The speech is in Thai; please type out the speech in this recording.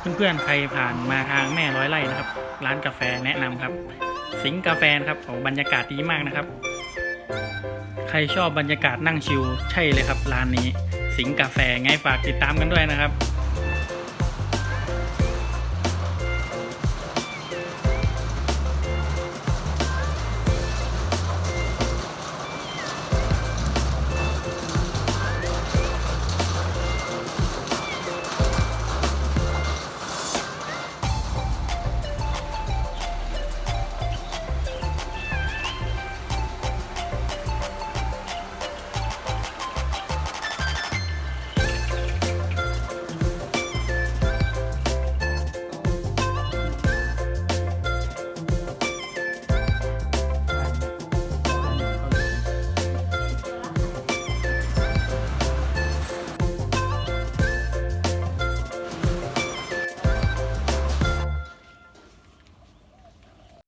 เพื่อนๆใครผ่านมาทางแม่ร้อยไร่นะครับ ร้านกาแฟแนะนำครับ สิงกาแฟครับโอ้บรรยากาศดีมากนะครับ ใครชอบบรรยากาศนั่งชิลใช่เลยครับร้านนี้ สิงกาแฟไงฝากติดตามกันด้วยนะครับ